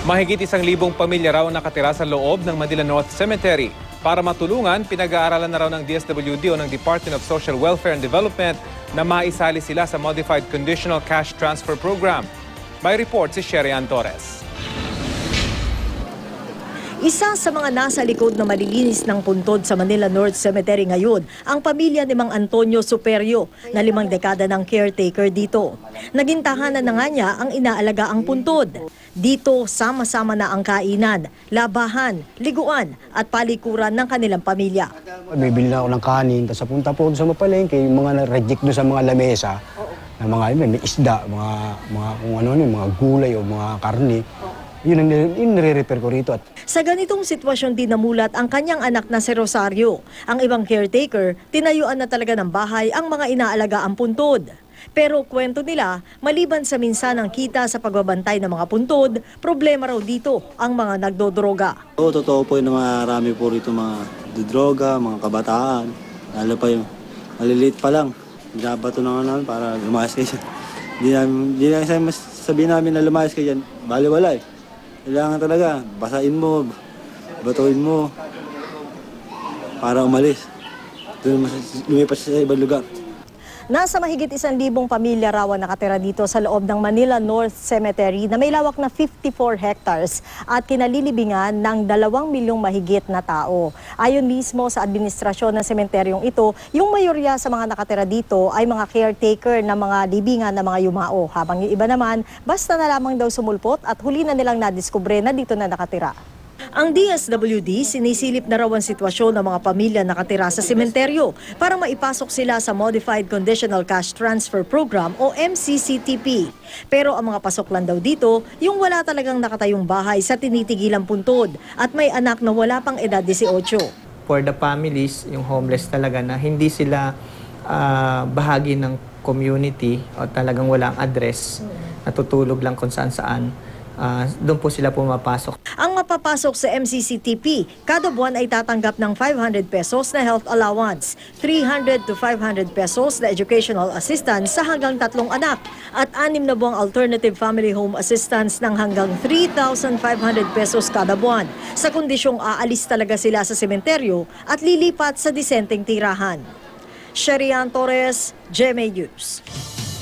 Mahigit isang libong pamilya raw nakatira sa loob ng Manila North Cemetery. Para matulungan, pinag-aaralan na raw ng DSWD o ng Department of Social Welfare and Development na maisali sila sa Modified Conditional Cash Transfer Program. May report si Sherian Torres. Isa sa mga nasa likod na malilinis ng puntod sa Manila North Cemetery ngayon, ang pamilya ni Mang Antonio Superio na limang dekada ng caretaker dito. Naging tahanan na nga niya ang inaalaga ang puntod. Dito, sama-sama na ang kainan, labahan, liguan at palikuran ng kanilang pamilya. Bibili na ako ng kanin, tapos punta po sa mapalengke, yung mga na-reject doon sa mga lamesa, na mga may, isda, mga, mga kung ano, mga gulay o mga karne. Yun ang yun nire-repair ko rito. At Sa ganitong sitwasyon din namulat ang kanyang anak na si Rosario. Ang ibang caretaker, tinayuan na talaga ng bahay ang mga inaalaga ang puntod. Pero kwento nila, maliban sa minsan ang kita sa pagbabantay ng mga puntod, problema raw dito ang mga nagdodroga. Oo, totoo po yung marami po rito mga droga, mga kabataan. Lalo pa yung maliliit pa lang. Binabato na nga namin para lumayas kayo. Hindi namin, hindi na kasi mas sabihin namin na lumayas kayo dyan. Baliwala eh. Kailangan talaga, basain mo, batuin mo, para umalis. Doon lumipas sa ibang lugar. Nasa mahigit isang libong pamilya raw ang nakatira dito sa loob ng Manila North Cemetery na may lawak na 54 hectares at kinalilibingan ng dalawang milyong mahigit na tao. Ayon mismo sa administrasyon ng sementeryong ito, yung mayorya sa mga nakatira dito ay mga caretaker ng mga libingan ng mga yumao. Habang yung iba naman, basta na lamang daw sumulpot at huli na nilang nadiskubre na dito na nakatira. Ang DSWD sinisilip na raw ang sitwasyon ng mga pamilya nakatira sa sementeryo para maipasok sila sa Modified Conditional Cash Transfer Program o MCCTP. Pero ang mga pasok lang daw dito, yung wala talagang nakatayong bahay sa tinitigilang puntod at may anak na wala pang edad 18. for the families, yung homeless talaga na hindi sila ah, bahagi ng community o talagang walang address, natutulog lang kung saan ah, doon po sila pumapasok. Ang mapapasok sa MCCTP, kada buwan ay tatanggap ng 500 pesos na health allowance, 300 to 500 pesos na educational assistance sa hanggang tatlong anak, at anim na buwang alternative family home assistance ng hanggang 3,500 pesos kada buwan, sa kondisyong aalis talaga sila sa sementeryo at lilipat sa disenteng tirahan. Sherian Torres, GMA News.